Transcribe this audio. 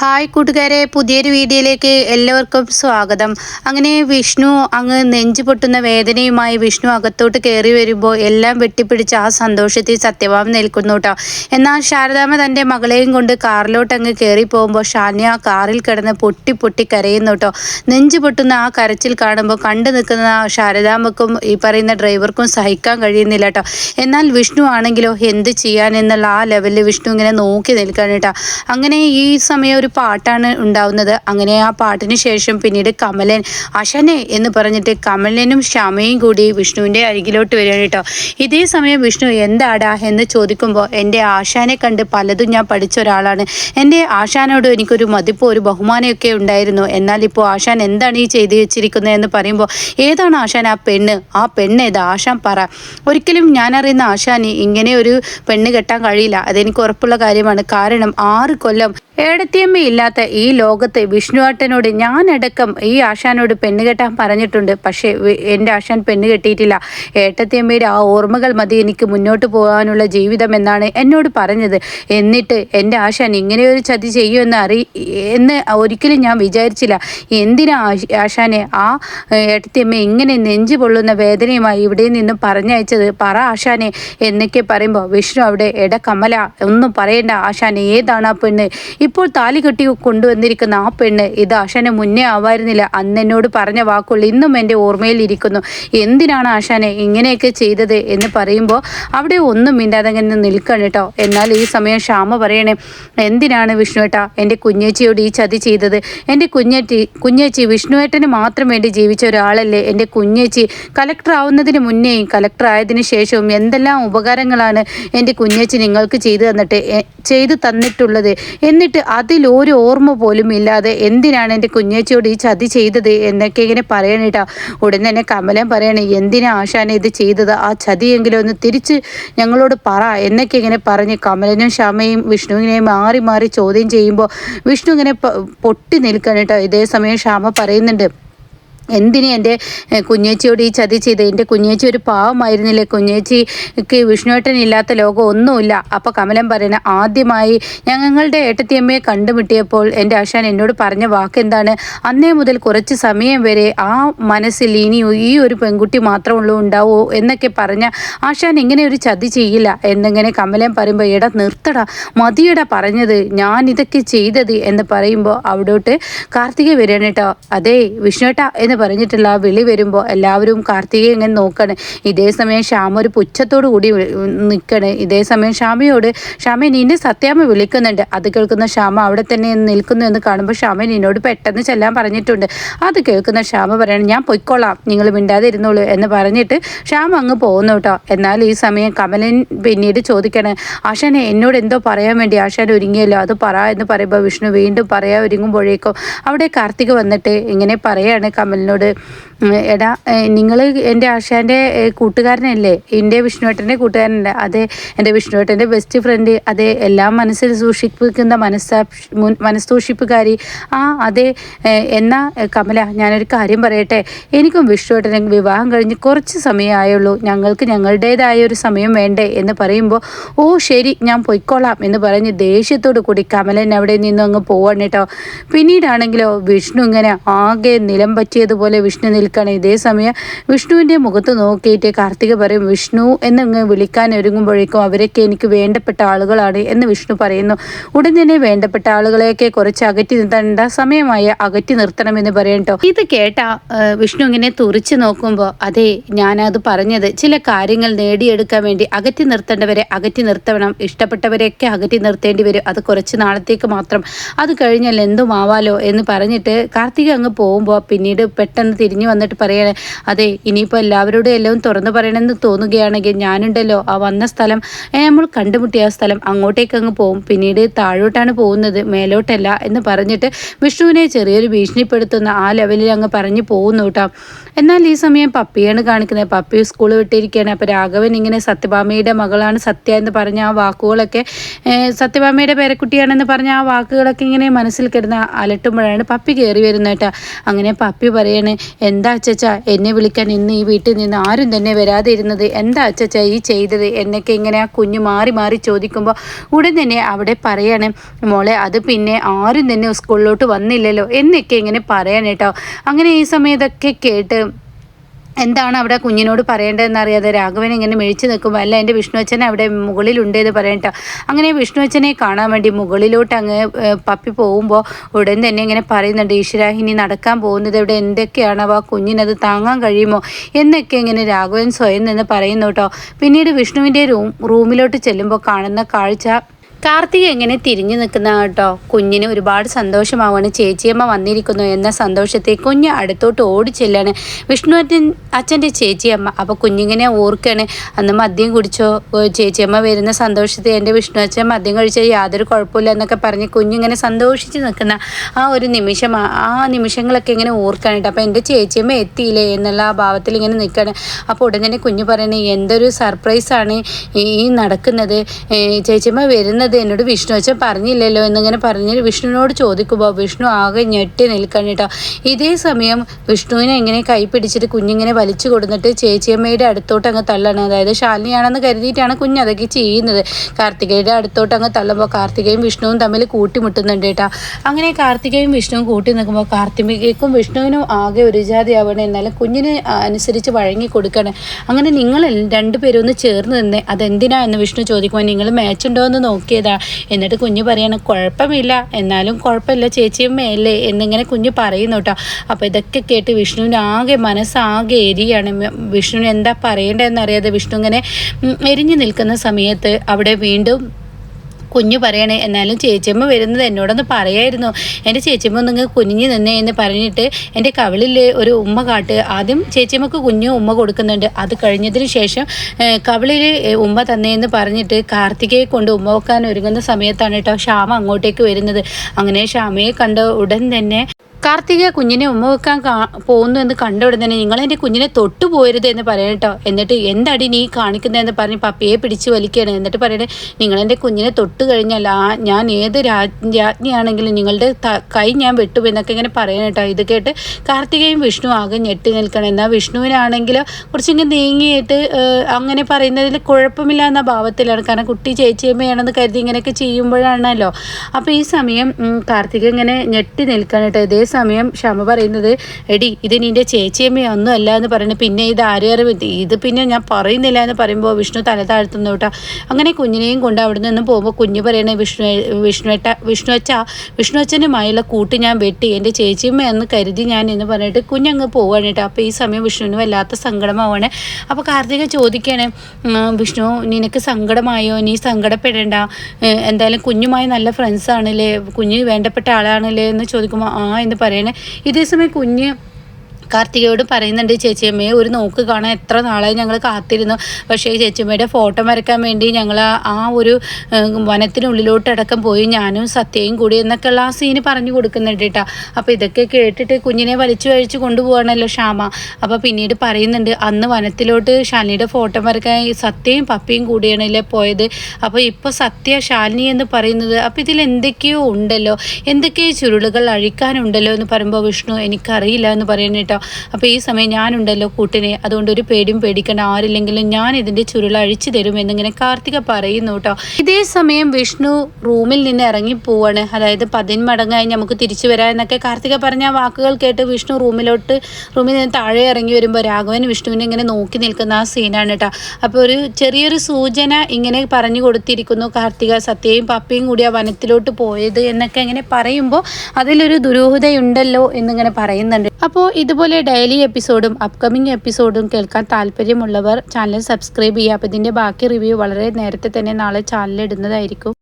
Hi കൂട്ടുകാരെ പുതിയൊരു വീഡിയോയിലേക്ക് എല്ലാവർക്കും സ്വാഗതം. അങ്ങനെ വിഷ്ണു അങ്ങ് നെഞ്ചു പൊട്ടുന്ന വേദനയുമായി വിഷ്ണു അകത്തോട്ട് കയറി വരുമ്പോൾ എല്ലാം വെട്ടിപ്പിടിച്ച് ആ സന്തോഷത്തിൽ സത്യഭാവം നിൽക്കുന്നു കേട്ടോ എന്നാൽ ശാരദാമ്മ തന്റെ മകളെയും കൊണ്ട് കാറിലോട്ട് അങ്ങ് കയറി പോകുമ്പോൾ ഷാന്യ കാറിൽ കിടന്ന് പൊട്ടി പൊട്ടി കരയുന്നു കേട്ടോ നെഞ്ചു പൊട്ടുന്ന ആ കരച്ചിൽ കാണുമ്പോൾ കണ്ടു നിൽക്കുന്ന ശാരദാമ്മക്കും ഈ പറയുന്ന ഡ്രൈവർക്കും സഹിക്കാൻ കഴിയുന്നില്ല കേട്ടോ എന്നാൽ വിഷ്ണു ആണെങ്കിലോ എന്ത് ചെയ്യാൻ എന്നുള്ള ആ ലെവലിൽ വിഷ്ണു ഇങ്ങനെ നോക്കി നിൽക്കാൻ കേട്ടോ അങ്ങനെ ഈ സമയം ഒരു പാട്ടാണ് ഉണ്ടാവുന്നത്. അങ്ങനെ ആ പാട്ടിന് ശേഷം പിന്നീട് കമലൻ അശനെ എന്ന് പറഞ്ഞിട്ട് കമലനും ശ്യാമയും കൂടി വിഷ്ണുവിന്റെ അരികിലോട്ട് വരികയാണ് കേട്ടോ. ഇതേ സമയം വിഷ്ണു എന്താടാ എന്ന് ചോദിക്കുമ്പോൾ എന്റെ ആശാനെ കണ്ട് പലതും ഞാൻ പഠിച്ച ഒരാളാണ്. എന്റെ ആശാനോട് എനിക്കൊരു മതിപ്പോ ഒരു ബഹുമാനമൊക്കെ ഉണ്ടായിരുന്നു. എന്നാൽ ഇപ്പോൾ ആശാൻ എന്താണ് ഈ ചെയ്തു വെച്ചിരിക്കുന്നത്? എന്ന് പറയുമ്പോൾ ഏതാണ് ആശാൻ ആ പെണ്ണ്? ആ പെണ്ണ് ഏത്? ആശാൻ പറ. ഒരിക്കലും ഞാൻ അറിയുന്ന ആശാന് ഇങ്ങനെ ഒരു പെണ്ണ് കെട്ടാൻ കഴിയില്ല. അതെനിക്ക് ഉറപ്പുള്ള കാര്യമാണ്. കാരണം ആറ് കൊല്ലം ഏടത്തിയമ്മയില്ലാത്ത ഈ ലോകത്ത് വിഷ്ണുവാട്ടനോട് ഞാനടക്കം ഈ ആശാനോട് പെണ്ണ് കെട്ടാൻ പറഞ്ഞിട്ടുണ്ട്. പക്ഷേ എന്റെ ആശാൻ പെണ്ണ് കെട്ടിയിട്ടില്ല. ഏട്ടത്തിയമ്മയുടെ ആ ഓർമ്മകൾ മതി എനിക്ക് മുന്നോട്ട് പോകാനുള്ള ജീവിതം എന്നാണ് എന്നോട് പറഞ്ഞത്. എന്നിട്ട് എന്റെ ആശാൻ ഇങ്ങനെ ഒരു ചതി ചെയ്യുമെന്ന് അറി എന്ന് ഒരിക്കലും ഞാൻ വിചാരിച്ചില്ല. എന്തിനാ ആശ- ആശാനെ ആ ഏട്ടത്തിയമ്മ ഇങ്ങനെ നെഞ്ചു പൊള്ളുന്ന വേദനയുമായി ഇവിടെ നിന്നും പറഞ്ഞയച്ചത്? പറ ആശാനെ എന്നൊക്കെ പറയുമ്പോൾ വിഷ്ണു അവിടെ എട കമല ഒന്നും പറയേണ്ട ആശാനെ ഏതാണ് ആ പെണ്ണ്? ഇപ്പോൾ താലി കെട്ടി കൊണ്ടുവന്നിരിക്കുന്ന ആ പെണ്ണ് ഇത് ആശാനെ മുന്നേ ആവായിരുന്നില്ല. അന്ന് എന്നോട് പറഞ്ഞ വാക്കുകൾ ഇന്നും എന്റെ ഓർമ്മയിൽ ഇരിക്കുന്നു. എന്തിനാണ് ആശാനെ ഇങ്ങനെയൊക്കെ ചെയ്തത് എന്ന് പറയുമ്പോൾ അവിടെ ഒന്നും മിണ്ടാതെ അങ്ങനെ നിൽക്കണം കേട്ടോ. എന്നാൽ ഈ സമയം ശ്യാമ പറയണേ എന്തിനാണ് വിഷ്ണുവേട്ട എന്റെ കുഞ്ഞേച്ചിയോട് ഈ ചതി ചെയ്തത്? എന്റെ കുഞ്ഞേച്ചി കുഞ്ഞേച്ചി വിഷ്ണുവേട്ടന് മാത്രം വേണ്ടി ജീവിച്ച ഒരാളല്ലേ? എന്റെ കുഞ്ഞേച്ചി കലക്ടർ ആവുന്നതിന് മുന്നേയും കലക്ടർ ആയതിന് ശേഷവും എന്തെല്ലാം ഉപകാരങ്ങളാണ് എന്റെ കുഞ്ഞേച്ചി നിങ്ങൾക്ക് ചെയ്തു തന്നിട്ട് ചെയ്തു തന്നിട്ടുള്ളത്? എന്നിട്ട് അതിലൊരു ഓർമ്മ പോലും ഇല്ലാതെ എന്തിനാണ് എന്റെ കുഞ്ഞേച്ചിയോട് ഈ ചതി ചെയ്തത് എന്നൊക്കെ ഇങ്ങനെ പറയണേട്ടാ ഉടൻ തന്നെ കമലൻ പറയണേ എന്തിനാ ആശാനെ ഇത് ചെയ്തത്? ആ ചതിയെങ്കിലും ഒന്ന് തിരിച്ച് ഞങ്ങളോട് പറ എന്നൊക്കെ ഇങ്ങനെ പറഞ്ഞ് കമലനും ശ്യാമയും വിഷ്ണുവിനെയും മാറി മാറി ചോദ്യം ചെയ്യുമ്പോൾ വിഷ്ണു ഇങ്ങനെ പൊട്ടി നിൽക്കണം കേട്ടോ. ഇതേ സമയം ശ്യാമ പറയുന്നുണ്ട് എന്തിന് എന്റെ കുഞ്ഞേച്ചിയോട് ഈ ചതി ചെയ്ത് എന്റെ കുഞ്ഞേച്ചി ഒരു പാവമായിരുന്നില്ലേ? കുഞ്ഞേച്ചിക്ക് വിഷ്ണുവേട്ടൻ ഇല്ലാത്ത ലോകം ഒന്നുമില്ല. അപ്പോൾ കമലം പറയുന്ന ആദ്യമായി ഞങ്ങളുടെ ഏട്ടത്തിയമ്മയെ കണ്ടുമുട്ടിയപ്പോൾ എന്റെ ആശാൻ എന്നോട് പറഞ്ഞ വാക്ക് എന്താണ് അന്നേ മുതൽ കുറച്ച് സമയം വരെ ആ മനസ്സിൽ ഇനി ഈ ഒരു പെൺകുട്ടി മാത്രമുള്ളൂ ഉണ്ടാവൂ എന്നൊക്കെ പറഞ്ഞ ആശാൻ ഇങ്ങനെ ഒരു ചതി ചെയ്യില്ല. എന്നിങ്ങനെ കമലം പറയുമ്പോൾ ഇട നിർത്തടാ മതിയടാ പറഞ്ഞത്. ഞാൻ ഇതൊക്കെ ചെയ്തത് എന്ന് പറയുമ്പോൾ അവിടോട്ട് കാർത്തിക വരികയാണ് കേട്ടോ. അതെ വിഷ്ണുവേട്ട എന്ന് പറഞ്ഞിട്ടുള്ള ആ വിളി വരുമ്പോൾ എല്ലാവരും കാർത്തികയെ ഇങ്ങനെ നോക്കണേ. ഇതേ സമയം ശ്യാമ ഒരു പുച്ഛത്തോടു കൂടി നിൽക്കണ് ഇതേ സമയം ശ്യാമയോട് ശ്യാമ നിന്നെ സത്യാമ്മ വിളിക്കുന്നുണ്ട്. അത് കേൾക്കുന്ന ശ്യാമ അവിടെ തന്നെ നിൽക്കുന്നു എന്ന് കാണുമ്പോൾ ശ്യാമ നിന്നോട് പെട്ടെന്ന് ചെല്ലാൻ പറഞ്ഞിട്ടുണ്ട്. അത് കേൾക്കുന്ന ശ്യാമ പറയണം ഞാൻ പൊയ്ക്കൊള്ളാം നിങ്ങൾ മിണ്ടാതെ ഇരുന്നോളൂ എന്ന് പറഞ്ഞിട്ട് ശ്യാമ അങ്ങ് പോകുന്നു കേട്ടോ. എന്നാൽ ഈ സമയം കമലൻ പിന്നീട് ചോദിക്കണേ ആശാനെ എന്നോട് എന്തോ പറയാൻ വേണ്ടി ആശാൻ ഒരുങ്ങിയല്ലോ? അത് പറ എന്ന് പറയുമ്പോൾ വിഷ്ണു വീണ്ടും പറയാൻ ഒരുങ്ങുമ്പോഴേക്കും അവിടെ കാർത്തിക് വന്നിട്ട് ഇങ്ങനെ പറയാണ് കമലിനോട് ഉം, എടാ നിങ്ങൾ എന്റെ ആശാന്റെ കൂട്ടുകാരനല്ലേ? എന്റെ വിഷ്ണുവേട്ടന്റെ കൂട്ടുകാരനല്ലേ? അതെ എന്റെ വിഷ്ണുവേട്ടന്റെ ബെസ്റ്റ് ഫ്രണ്ട് അതെ എല്ലാം മനസ്സിൽ സൂക്ഷിപ്പിക്കുന്ന മനസ്സാക്ഷി മുൻ മനസ്സൂക്ഷിപ്പുകാരി. ആ അതെ എന്നാ കമല ഞാനൊരു കാര്യം പറയട്ടെ. എനിക്കും വിഷ്ണുവേട്ടനും വിവാഹം കഴിഞ്ഞ് കുറച്ച് സമയമായുള്ളൂ ഞങ്ങൾക്ക് ഞങ്ങളുടേതായ ഒരു സമയം വേണ്ടേ എന്ന് പറയുമ്പോൾ ഓ ശരി ഞാൻ പൊയ്ക്കോളാം എന്ന് പറഞ്ഞ് ദേഷ്യത്തോടു കൂടി കമലൻ അവിടെ നിന്നും അങ്ങ് പോവാണ് കേട്ടോ. പിന്നീടാണെങ്കിലോ വിഷ്ണു ഇങ്ങനെ ആകെ നിലം പറ്റിയതുപോലെ വിഷ്ണു നിൽക്കണം. ഇതേ സമയം വിഷ്ണുവിന്റെ മുഖത്ത് നോക്കിയിട്ട് കാർത്തിക പറയും വിഷ്ണു എന്നങ്ങ് വിളിക്കാൻ ഒരുങ്ങുമ്പോഴേക്കും അവരൊക്കെ എനിക്ക് വേണ്ടപ്പെട്ട ആളുകളാണ് എന്ന് വിഷ്ണു പറയുന്നു. ഉടൻ തന്നെ വേണ്ടപ്പെട്ട ആളുകളെയൊക്കെ കുറച്ച് അകറ്റി നിർത്തേണ്ട സമയമായ അകറ്റി നിർത്തണമെന്ന് പറയട്ടോ ഇത് കേട്ട വിഷ്ണു ഇങ്ങനെ തുറിച്ച് നോക്കുമ്പോൾ അതെ ഞാനത് പറഞ്ഞത് ചില കാര്യങ്ങൾ നേടിയെടുക്കാൻ വേണ്ടി അകറ്റി നിർത്തേണ്ടവരെ അകറ്റി നിർത്തണം. ഇഷ്ടപ്പെട്ടവരെയൊക്കെ അകറ്റി നിർത്തേണ്ടി വരും. അത് കുറച്ച് നാളത്തേക്ക് മാത്രം. അത് കഴിഞ്ഞാൽ എന്തുമാവാലോ എന്ന് പറഞ്ഞിട്ട് കാർത്തിക അങ്ങ് പോകുമ്പോൾ പിന്നീട് പെട്ടെന്ന് തിരിഞ്ഞു വന്നിട്ട് പറയണേ അതെ ഇനിയിപ്പോൾ എല്ലാവരോടും എല്ലാം തുറന്നു പറയണമെന്ന് തോന്നുകയാണെങ്കിൽ ഞാനുണ്ടല്ലോ ആ വന്ന സ്ഥലം നമ്മൾ കണ്ടുമുട്ടിയ ആ സ്ഥലം അങ്ങോട്ടേക്ക് അങ്ങ് പോകും. പിന്നീട് താഴോട്ടാണ് പോകുന്നത് മേലോട്ടല്ല എന്ന് പറഞ്ഞിട്ട് വിഷ്ണുവിനെ ചെറിയൊരു ഭീഷണിപ്പെടുത്തുന്ന ആ ലെവലിൽ അങ്ങ് പറഞ്ഞു പോകുന്നു കേട്ടോ. എന്നാൽ ഈ സമയം പപ്പിയാണ് കാണിക്കുന്നത്. പപ്പി സ്കൂൾ വിട്ടിരിക്കുകയാണ്. അപ്പോൾ രാഘവൻ ഇങ്ങനെ സത്യഭാമയുടെ മകളാണ് സത്യ എന്ന് പറഞ്ഞ ആ വാക്കുകളൊക്കെ സത്യഭാമയുടെ പേരക്കുട്ടിയാണെന്ന് പറഞ്ഞ ആ വാക്കുകളൊക്കെ ഇങ്ങനെ മനസ്സിൽ കിടന്ന് അലട്ടുമ്പോഴാണ് പപ്പി കയറി വരുന്നത് കേട്ടോ. അങ്ങനെ പപ്പി പറയും പറയാണ് എന്താ അച്ചച്ച എന്നെ വിളിക്കാൻ ഇന്ന് ഈ വീട്ടിൽ നിന്ന് ആരും തന്നെ വരാതെ ഇരുന്നത് എന്താ അച്ചച്ച ഈ ചെയ്തത്? എന്നൊക്കെ ഇങ്ങനെ ആ കുഞ്ഞ് മാറി മാറി ചോദിക്കുമ്പോൾ ഉടൻ തന്നെ അവിടെ പറയാണ് മോളെ അത് പിന്നെ ആരും തന്നെ സ്കൂളിലോട്ട് വന്നില്ലല്ലോ. എന്നൊക്കെ ഇങ്ങനെ പറയാൻ കേട്ടോ. അങ്ങനെ ഈ സമയത്തൊക്കെ കേട്ട് എന്താണ് അവിടെ കുഞ്ഞിനോട് പറയേണ്ടതെന്ന് അറിയാതെ രാഘവൻ ഇങ്ങനെ മെഴിച്ചു നിൽക്കുമ്പോൾ അല്ല എന്റെ വിഷ്ണു അച്ഛനെ അവിടെ മുകളിലുണ്ട് എന്ന് പറയട്ടോ അങ്ങനെ വിഷ്ണു അച്ഛനെ കാണാൻ വേണ്ടി മുകളിലോട്ട് അങ്ങ് പപ്പി പോകുമ്പോൾ ഉടൻ തന്നെ ഇങ്ങനെ പറയുന്നുണ്ട് ഈശ്വരാഹിനി നടക്കാൻ പോകുന്നത് ഇവിടെ എന്തൊക്കെയാണ്? ആ കുഞ്ഞിനത് താങ്ങാൻ കഴിയുമോ? എന്നൊക്കെ ഇങ്ങനെ രാഘവൻ സ്വയം നിന്ന് പറയുന്നു കേട്ടോ പിന്നീട് വിഷ്ണുവിന്റെ റൂം റൂമിലോട്ട് ചെല്ലുമ്പോൾ കാണുന്ന കാഴ്ച കാർത്തിക എങ്ങനെ തിരിഞ്ഞു നിൽക്കുന്ന കേട്ടോ? കുഞ്ഞിന് ഒരുപാട് സന്തോഷമാവാണ്. ചേച്ചിയമ്മ വന്നിരിക്കുന്നു എന്ന സന്തോഷത്തെ കുഞ്ഞ് അടുത്തോട്ട് ഓടി ചെല്ലാണ്. വിഷ്ണു അച്ഛൻ അച്ഛന്റെ ചേച്ചിയമ്മ. അപ്പോൾ കുഞ്ഞിങ്ങനെ ഓർക്കാണ്. അന്ന് മദ്യം കുടിച്ചോ? ചേച്ചിയമ്മ വരുന്ന സന്തോഷത്തെ എന്റെ വിഷ്ണു അച്ഛൻ മദ്യം കഴിച്ചാൽ യാതൊരു കുഴപ്പമില്ല എന്നൊക്കെ പറഞ്ഞ് കുഞ്ഞിങ്ങനെ സന്തോഷിച്ച് നിൽക്കുന്ന ആ ഒരു നിമിഷം ആ നിമിഷങ്ങളൊക്കെ ഇങ്ങനെ ഓർക്കാനായിട്ട്. അപ്പോൾ എന്റെ ചേച്ചിയമ്മ എത്തിയില്ലേ എന്നുള്ള ആ ഭാവത്തിൽ ഇങ്ങനെ നിൽക്കുകയാണ് അപ്പോൾ ഉടനെ കുഞ്ഞ് പറയണേ എന്തൊരു സർപ്രൈസാണ് ഈ നടക്കുന്നത്. ചേച്ചിയമ്മ വരുന്നത് അത് എന്നോട് വിഷ്ണു അച്ഛൻ പറഞ്ഞില്ലല്ലോ എന്നിങ്ങനെ പറഞ്ഞ് വിഷ്ണുവിനോട് ചോദിക്കുമ്പോൾ വിഷ്ണു ആകെ ഞെട്ടി നിൽക്കണം കേട്ടോ. ഇതേ സമയം വിഷ്ണുവിനെ എങ്ങനെ കൈ പിടിച്ചിട്ട് കുഞ്ഞിങ്ങനെ വലിച്ചു കൊടുത്തിട്ട് ചേച്ചിയമ്മയുടെ അടുത്തോട്ട് അങ്ങ് തള്ളണം. അതായത് ശാലിനിയാണെന്ന് കരുതിയിട്ടാണ് കുഞ്ഞ് അതൊക്കെ ചെയ്യുന്നത്. കാർത്തികയുടെ അടുത്തോട്ട് അങ്ങ് തള്ളുമ്പോൾ കാർത്തികയും വിഷ്ണുവും തമ്മിൽ കൂട്ടിമുട്ടുന്നുണ്ട് കേട്ടോ. അങ്ങനെ കാർത്തികയും വിഷ്ണുവും കൂട്ടി നിൽക്കുമ്പോൾ കാർത്തികയ്ക്കും വിഷ്ണുവിനും ആകെ ഒരു ജാതി ആവണം എന്നാലും കുഞ്ഞിന് അനുസരിച്ച് വഴങ്ങി കൊടുക്കണം. അങ്ങനെ നിങ്ങൾ രണ്ടുപേരും ഒന്ന് ചേർന്ന് തന്നെ അതെന്തിനാ എന്ന് വിഷ്ണു ചോദിക്കുമ്പോൾ നിങ്ങൾ മാച്ച് ഉണ്ടോ എന്ന് നോക്കിയത് ചെയ്താ. എന്നിട്ട് കുഞ്ഞ് പറയാണ് കുഴപ്പമില്ല. എന്നാലും കുഴപ്പമില്ല മേലേ എന്നിങ്ങനെ കുഞ്ഞ് പറയുന്നു കേട്ടോ. അപ്പോൾ ഇതൊക്കെ കേട്ട് വിഷ്ണുവിന് ആകെ മനസ്സാകെ എരിയാണ്. വിഷ്ണുവിന് എന്താ പറയേണ്ടതെന്നറിയാതെ വിഷ്ണു ഇങ്ങനെ എരിഞ്ഞു നിൽക്കുന്ന സമയത്ത് അവിടെ വീണ്ടും കുഞ്ഞു പറയണേ. എന്നാലും ചേച്ചിയമ്മ വരുന്നത് എന്നോടൊന്ന് പറയായിരുന്നു. എന്റെ ചേച്ചിയമ്മ നിങ്ങൾ കുഞ്ഞു നിന്നേ എന്ന് പറഞ്ഞിട്ട് എന്റെ കവിളിൽ ഒരു ഉമ്മ കാട്ട്. ആദ്യം ചേച്ചിയമ്മക്ക് കുഞ്ഞു ഉമ്മ കൊടുക്കുന്നുണ്ട്. അത് കഴിഞ്ഞതിന് ശേഷം കവിളിൽ ഉമ്മ തന്നേന്ന് പറഞ്ഞിട്ട് കാർത്തികയെ കൊണ്ട് ഉമ്മ വെക്കാൻ ഒരുങ്ങുന്ന സമയത്താണ് കേട്ടോ ശ്യാമ അങ്ങോട്ടേക്ക് വരുന്നത്. അങ്ങനെ ശ്യാമയെ കണ്ട ഉടൻ തന്നെ കാർത്തിക കുഞ്ഞിനെ ഉമ്മ വെക്കാൻ പോകുന്നു എന്ന് കണ്ട ഉടനെ നിങ്ങൾ എന്റെ കുഞ്ഞിനെ തൊട്ടു പോരുത് എന്ന് പറയട്ടോ എന്നിട്ട് എന്തടി നീ കാണിക്കുന്നതെന്ന് പറഞ്ഞ് പപ്പയെ പിടിച്ചു വലിക്കുകയാണ്. എന്നിട്ട് പറയണേ നിങ്ങൾ എന്റെ കുഞ്ഞിനെ തൊട്ട് കഴിഞ്ഞാൽ ആ ഞാൻ ഏത് രാജ്ഞിയാണെങ്കിലും നിങ്ങളുടെ കൈ ഞാൻ വെട്ടു എന്നൊക്കെ ഇങ്ങനെ പറയണം കേട്ടോ ഇത് കേട്ട് കാർത്തികയും വിഷ്ണു ആകെ ഞെട്ടി നിൽക്കണം. എന്നാൽ വിഷ്ണുവിനാണെങ്കിൽ കുറച്ചിങ്ങനെ നീങ്ങിയിട്ട് അങ്ങനെ പറയുന്നതിൽ കുഴപ്പമില്ല എന്ന ഭാവത്തിലാണ്. കാരണം കുട്ടി ചേച്ചിയമ്മയാണെന്ന് കരുതി ഇങ്ങനെയൊക്കെ ചെയ്യുമ്പോഴാണല്ലോ. അപ്പോൾ ഈ സമയം കാർത്തിക ഇങ്ങനെ ഞെട്ടി നിൽക്കണം കേട്ടോ ഇതേ സമയം ക്ഷമ പറയുന്നത് എടി ഇത് നിന്റെ ചേച്ചിയമ്മയൊന്നും അല്ല എന്ന് പറയുന്നത് പിന്നെ ഇത് ആരേറെ ഇത് പിന്നെ ഞാൻ പറയുന്നില്ല എന്ന് പറയുമ്പോൾ വിഷ്ണു തല താഴ്ത്തുന്നു കേട്ടോ. അങ്ങനെ കുഞ്ഞിനെയും കൊണ്ട് അവിടെ നിന്ന് പോകുമ്പോൾ കുഞ്ഞ് പറയണേ വിഷ്ണു വിഷ്ണുവേട്ട വിഷ്ണു അച്ഛ വിഷ്ണു അച്ഛനുമായുള്ള കൂട്ട് ഞാൻ വെട്ടി എന്റെ ചേച്ചിയമ്മ എന്ന് കരുതി ഞാൻ എന്ന് പറഞ്ഞിട്ട് കുഞ്ഞങ്ങ് പോവാണ് കേട്ടോ. അപ്പോൾ ഈ സമയം വിഷ്ണുവിന് വല്ലാത്ത സങ്കടമാവാണ്. അപ്പോൾ കാർത്തിക ചോദിക്കുകയാണ് വിഷ്ണു നിനക്ക് സങ്കടമായോ? നീ സങ്കടപ്പെടേണ്ട. എന്തായാലും കുഞ്ഞുമായി നല്ല ഫ്രണ്ട്സാണല്ലേ കുഞ്ഞ് വേണ്ടപ്പെട്ട ആളാണല്ലേ? എന്ന് ചോദിക്കുമ്പോൾ ആ എന്ന് പറയണേ. ഇതേസമയം കുഞ്ഞ് കാർത്തികയോട് പറയുന്നുണ്ട് ചേച്ചിയമ്മയെ ഒരു നോക്ക് കാണാൻ എത്ര നാളായി ഞങ്ങൾ കാത്തിരുന്നു. പക്ഷേ ചേച്ചിയമ്മയുടെ ഫോട്ടോ വരയ്ക്കാൻ വേണ്ടി ഞങ്ങൾ ആ ഒരു വനത്തിനുള്ളിലോട്ടടക്കം പോയി. ഞാനും സത്യയും കൂടി എന്നൊക്കെയുള്ള ആ സീന് പറഞ്ഞു കൊടുക്കുന്നുണ്ട് കേട്ടോ. അപ്പോൾ ഇതൊക്കെ കേട്ടിട്ട് കുഞ്ഞിനെ വലിച്ചു കഴിച്ച് കൊണ്ടുപോകണമല്ലോ ക്ഷാമ അപ്പോൾ പിന്നീട് പറയുന്നുണ്ട് അന്ന് വനത്തിലോട്ട് ശാലിനിയുടെ ഫോട്ടോ വരയ്ക്കാൻ സത്യയും പപ്പിയും കൂടിയാണല്ലേ പോയത്. അപ്പോൾ ഇപ്പോൾ സത്യ ശാലിനി എന്ന് പറയുന്നത് അപ്പോൾ ഇതിൽ എന്തൊക്കെയോ ഉണ്ടല്ലോ. എന്തൊക്കെയോ ചുരുളുകൾ അഴിക്കാനുണ്ടല്ലോ എന്ന് പറയുമ്പോൾ വിഷ്ണു എനിക്കറിയില്ല എന്ന് പറയുന്നത് അപ്പോൾ ഈ സമയം ഞാനുണ്ടല്ലോ കൂട്ടിനെ. അതുകൊണ്ട് ഒരു പേടിയും പേടിക്കേണ്ട. ആരില്ലെങ്കിലും ഞാൻ ഇതിന്റെ ചുരുൾ അഴിച്ചു തരും എന്നിങ്ങനെ കാർത്തിക പറയുന്നു കേട്ടോ ഇതേ സമയം വിഷ്ണു റൂമിൽ നിന്ന് ഇറങ്ങി പോവാണ്. അതായത് പതിന്മടങ്ങായി നമുക്ക് തിരിച്ചു വരാം എന്നൊക്കെ കാർത്തിക പറഞ്ഞ വാക്കുകൾ കേട്ട് വിഷ്ണു റൂമിലോട്ട് റൂമിൽ നിന്ന് താഴെ ഇറങ്ങി വരുമ്പോൾ രാഘവൻ വിഷ്ണുവിനെ ഇങ്ങനെ നോക്കി നിൽക്കുന്ന ആ സീനാണ് കേട്ടോ അപ്പോൾ ഒരു ചെറിയൊരു സൂചന ഇങ്ങനെ പറഞ്ഞു കൊടുത്തിരിക്കുന്നു കാർത്തിക. സത്യയും പപ്പയും കൂടി ആ വനത്തിലോട്ട് പോയത് എന്നൊക്കെ ഇങ്ങനെ പറയുമ്പോൾ അതിലൊരു ദുരൂഹതയുണ്ടല്ലോ എന്നിങ്ങനെ പറയുന്നുണ്ട്. അപ്പോൾ ഇതുപോലെ ഇതുപോലെ ഡെയിലി എപ്പിസോഡും അപ്കമിങ് എപ്പിസോഡും കേൾക്കാൻ താല്പര്യമുള്ളവർ ചാനൽ സബ്സ്ക്രൈബ് ചെയ്യുക. അപ്പോൾ ഇതിന്റെ ബാക്കി റിവ്യൂ വളരെ നേരത്തെ തന്നെ നാളെ ചാനലിൽ ഇടുന്നതായിരിക്കും.